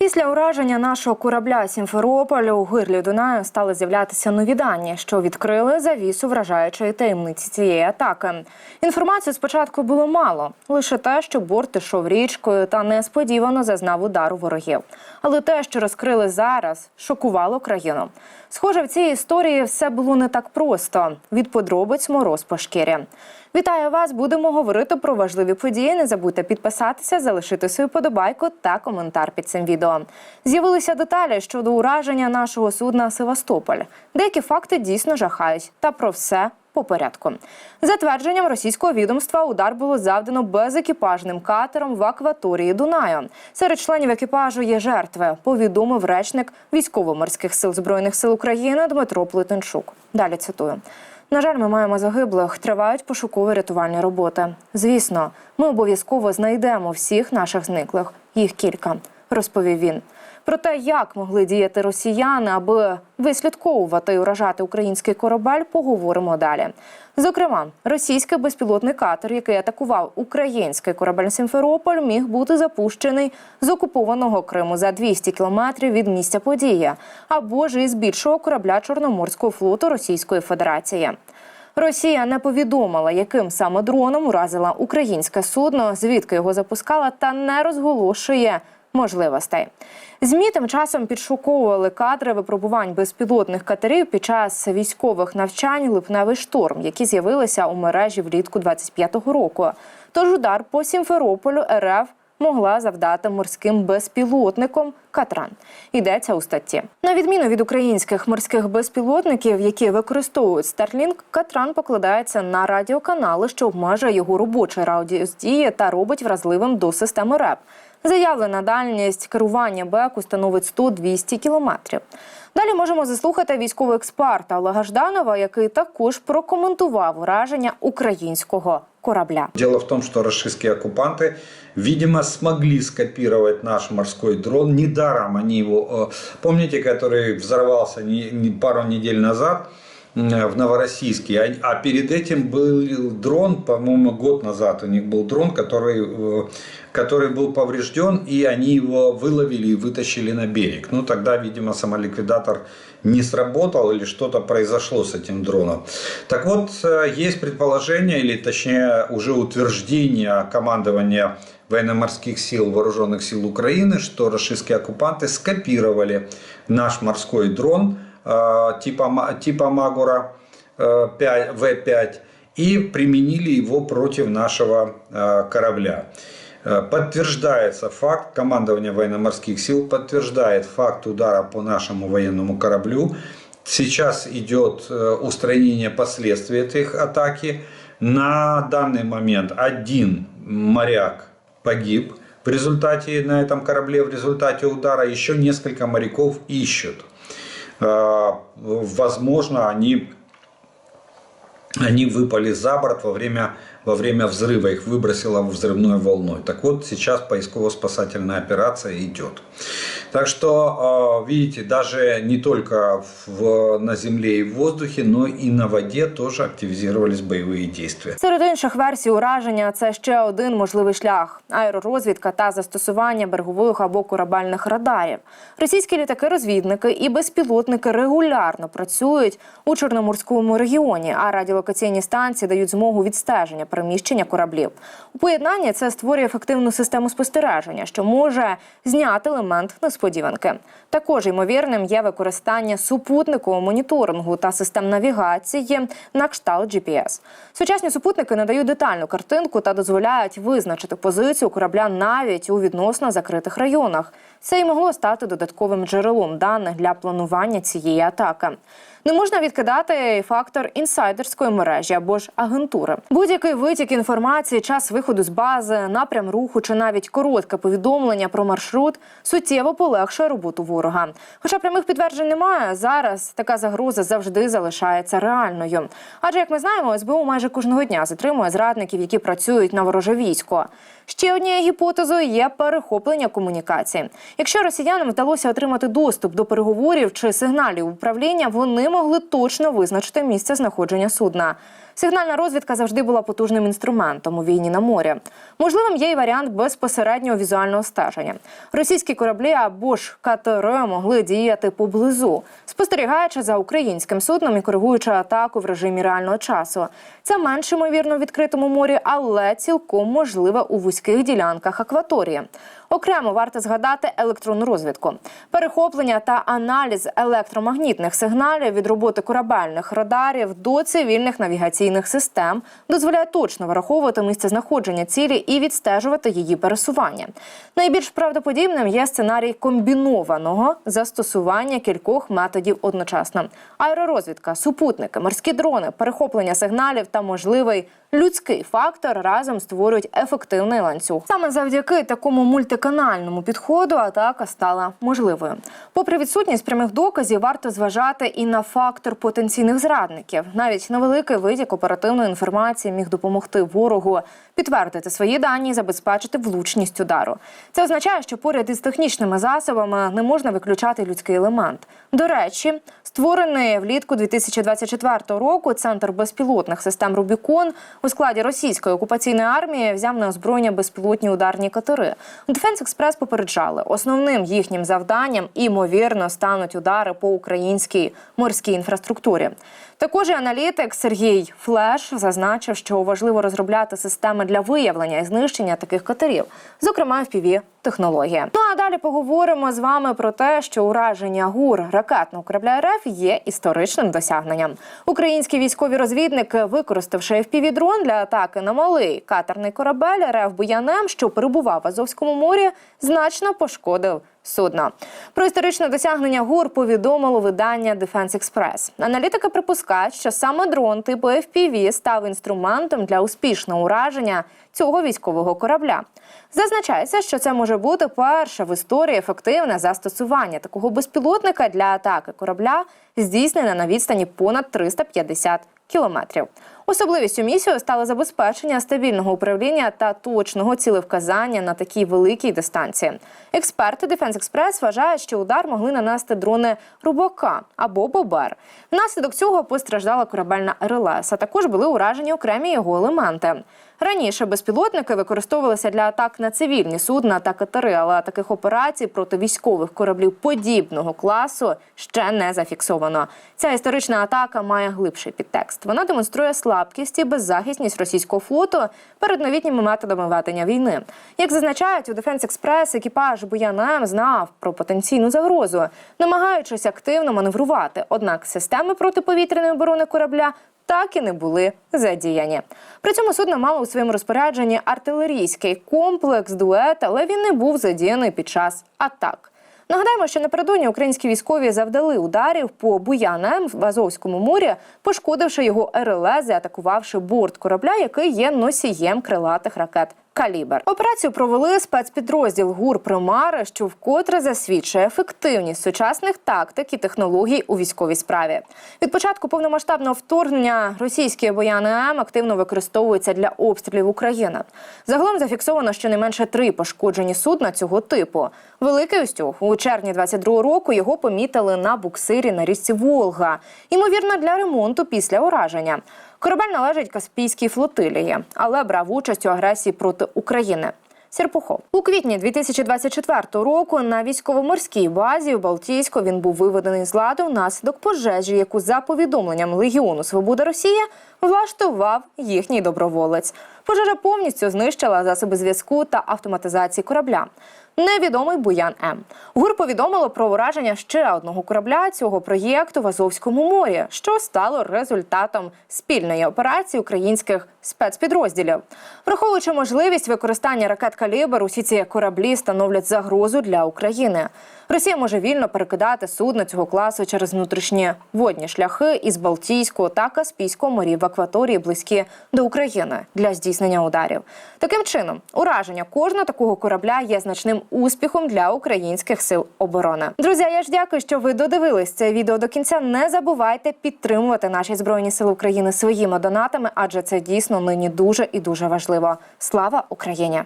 Після ураження нашого корабля Сімферополь у гирлі Дунаю стали з'являтися нові дані, що відкрили завісу вражаючої таємниці цієї атаки. Інформації спочатку було мало, лише те, що борт ішов річкою та несподівано зазнав удару ворогів. Але те, що розкрили зараз, шокувало країну. Схоже, в цій історії все було не так просто. Від подробиць мороз по шкірі. Вітаю вас! Будемо говорити про важливі події. Не забудьте підписатися, залишити свою подобайку та коментар під цим відео. З'явилися деталі щодо ураження нашого судна Севастополь. Деякі факти дійсно жахають. Та про все по порядку. За твердженням російського відомства, удар було завдано безекіпажним катером в акваторії Дунаю. Серед членів екіпажу є жертви. Повідомив речник військово-морських сил збройних сил України Дмитро Плетенчук. Далі цитую. На жаль, ми маємо загиблих. Тривають пошукові рятувальні роботи. Звісно, ми обов'язково знайдемо всіх наших зниклих. Їх кілька, розповів він. Про те, як могли діяти росіяни, аби вислідковувати і уражати український корабель, поговоримо далі. Зокрема, російський безпілотний катер, який атакував український корабель Сімферополь, міг бути запущений з окупованого Криму за 200 кілометрів від місця події, або ж із більшого корабля Чорноморського флоту Російської Федерації. Росія не повідомила, яким саме дроном уразила українське судно, звідки його запускала, та не розголошує можливостей. Змі тим часом підшуковували кадри випробувань безпілотних катерів під час військових навчань Липневий шторм, які з'явилися у мережі влітку 25-го року. Тож удар по Сімферополю РФ могла завдати морським безпілотником Катран. Йдеться у статті. На відміну від українських морських безпілотників, які використовують Starlink, Катран покладається на радіоканали, що обмежує його робочий радіус дії та робить вразливим до системи РЕП. Заявлена дальність керування БЕКу становить 100-200 кілометрів. Далі можемо заслухати військового експерта Олега Жданова, який також прокоментував ураження українського корабля. Дело в том, что российские оккупанты, видимо, смогли скопировать наш морской дрон. Недаром они его, э, помните, который взорвался не- не- пару недель назад м, в Новороссийске, а, а перед этим был дрон, по-моему, год назад у них был дрон, который, э, который был поврежден, и они его выловили и вытащили на берег. Ну, тогда, видимо, самоликвидатор не сработал или что-то произошло с этим дроном. Так вот, э, есть предположение, или точнее уже утверждение командования военно-морских сил Вооруженных сил Украины, что российские оккупанты скопировали наш морской дрон э, типа, Ма- типа Магура э, 5, В5 и применили его против нашего э, корабля. Э, Подтверждается факт, командование военно-морских сил подтверждает факт удара по нашему военному кораблю. Сейчас идет э, устранение последствий этой атаки. На данный момент один моряк погиб в результате на этом корабле, в результате удара. Еще несколько моряков ищут. Э, Возможно, они они выпали за борт во время, во время взрыва, их выбросило взрывной волной. Так вот, сейчас поисково-спасательная операция идет. Так что, видите, даже не только в, на земле и в воздухе, но и на воде тоже активизировались боевые действия. Серед інших версій ураження це ще один можливий шлях: аеророзвідка та застосування берегових або корабельних радарів. Російські літаки-розвідники і безпілотники регулярно працюють у Чорноморському регіоні, а радіолокаційні станції дають змогу відстеження переміщення кораблів. У поєднанні це створює ефективну систему спостереження, що може зняти елемент несподіванки. Також ймовірним є використання супутникового моніторингу та систем навігації на кшталт GPS. Сучасні супутники надають детальну картинку та дозволяють визначити позицію корабля навіть у відносно закритих районах. Це й могло стати додатковим джерелом даних для планування цієї атаки. Не можна відкидати фактор інсайдерської мережі або ж агентури. Будь-який витік інформації, час виходу з бази, напрям руху чи навіть коротке повідомлення про маршрут суттєво полегшує роботу ворога. Хоча прямих підтверджень немає, зараз така загроза завжди залишається реальною. Адже, як ми знаємо, СБУ майже кожного дня затримує зрадників, які працюють на вороже військо. Ще однією гіпотезою є перехоплення комунікації. Якщо росіянам вдалося отримати доступ до переговорів чи сигналів управління, вони могли точно визначити місце знаходження судна. Сигнальна розвідка завжди була потужним інструментом у війні на морі. Можливим є й варіант безпосереднього візуального стеження. Російські кораблі або ж катери могли діяти поблизу, спостерігаючи за українським судном і коригуючи атаку в режимі реального часу. Це менш ймовірно в відкритому морі, але цілком можливе у вузьких ділянках акваторії. Окремо варто згадати електронну розвідку, перехоплення та аналіз електромагнітних сигналів від роботи корабельних радарів до цивільних навігаційних систем дозволяє точно враховувати місце знаходження цілі і відстежувати її пересування. Найбільш правдоподібним є сценарій комбінованого застосування кількох методів одночасно: аеророзвідка, супутники, морські дрони, перехоплення сигналів та можливий людський фактор разом створюють ефективний ланцюг. Саме завдяки такому мультиканальному підходу атака стала можливою. Попри відсутність прямих доказів, варто зважати і на фактор потенційних зрадників. Навіть невеликий витік оперативної інформації міг допомогти ворогу підтвердити свої дані і забезпечити влучність удару. Це означає, що поряд із технічними засобами не можна виключати людський елемент. До речі, створений влітку 2024 року центр безпілотних систем Рубікон у складі російської окупаційної армії взяв на озброєння безпілотні ударні катери. Дефенс Експрес попереджали, основним їхнім завданням імовірно стануть удари по українській морській інфраструктурі. Також і аналітик Сергій Флеш зазначив, що важливо розробляти системи для виявлення і знищення таких катерів, зокрема fpv технологія. Ну а далі поговоримо з вами про те, що ураження гур ракетного корабля РФ є історичним досягненням. Українські військові розвідники, використавши fpv дрон для атаки на малий катерний корабель РФ Буянем, що перебував в Азовському морі, значно пошкодив судна. Про історичне досягнення ГУР повідомило видання Defense Express. Аналітики припускають, що саме дрон типу FPV став інструментом для успішного ураження цього військового корабля. Зазначається, що це може бути перше в історії ефективне застосування такого безпілотника для атаки корабля, здійснене на відстані понад 350 кілометрів. Особливістю місії стало забезпечення стабільного управління та точного цілевказання на такій великій дистанції. Експерти Defense Express вважають, що удар могли нанести дрони Рубака або Бобер. Внаслідок цього постраждала корабельна РЛС, а також були уражені окремі його елементи. Раніше безпілотники використовувалися для атак на цивільні судна та катери, але таких операцій проти військових кораблів подібного класу ще не зафіксовано. Ця історична атака має глибший підтекст. Вона демонструє слабкість і беззахисність російського флоту перед новітніми методами ведення війни. Як зазначають у Defense Express, екіпаж Буяна знав про потенційну загрозу, намагаючись активно маневрувати. Однак системи протиповітряної оборони корабля так і не були задіяні. При цьому судно мало у своєму розпорядженні артилерійський комплекс дует, але він не був задіяний під час атак. Нагадаємо, що напередодні українські військові завдали ударів по Буяна в Азовському морі, пошкодивши його РЛС і атакувавши борт корабля, який є носієм крилатих ракет. Калібр операцію провели спецпідрозділ ГУР Примари, що вкотре засвідчує ефективність сучасних тактик і технологій у військовій справі. Від початку повномасштабного вторгнення російські бояни М активно використовуються для обстрілів України. Загалом зафіксовано щонайменше три пошкоджені судна цього типу. Великий Устюг у червні 22 року його помітили на буксирі на річці Волга, ймовірно, для ремонту після ураження. Корабель належить Каспійській флотилії, але брав участь у агресії проти України. Серпухов у квітні 2024 року на військово-морській базі в Балтійську він був виведений з ладу внаслідок пожежі, яку за повідомленням Легіону Свобода Росія влаштував їхній доброволець. Пожежа повністю знищила засоби зв'язку та автоматизації корабля. Невідомий Буян М. ГУР повідомило про ураження ще одного корабля цього проєкту в Азовському морі, що стало результатом спільної операції українських спецпідрозділів. Враховуючи можливість використання ракет калібр, усі ці кораблі становлять загрозу для України. Росія може вільно перекидати судна цього класу через внутрішні водні шляхи із Балтійського та Каспійського морів в акваторії близькі до України для здійснення ударів. Таким чином, ураження кожного такого корабля є значним успіхом для українських сил оборони. Друзі, я ж дякую, що ви додивились це відео до кінця. Не забувайте підтримувати наші збройні сили України своїми донатами, адже це дійсно нині дуже і дуже важливо. Слава Україні!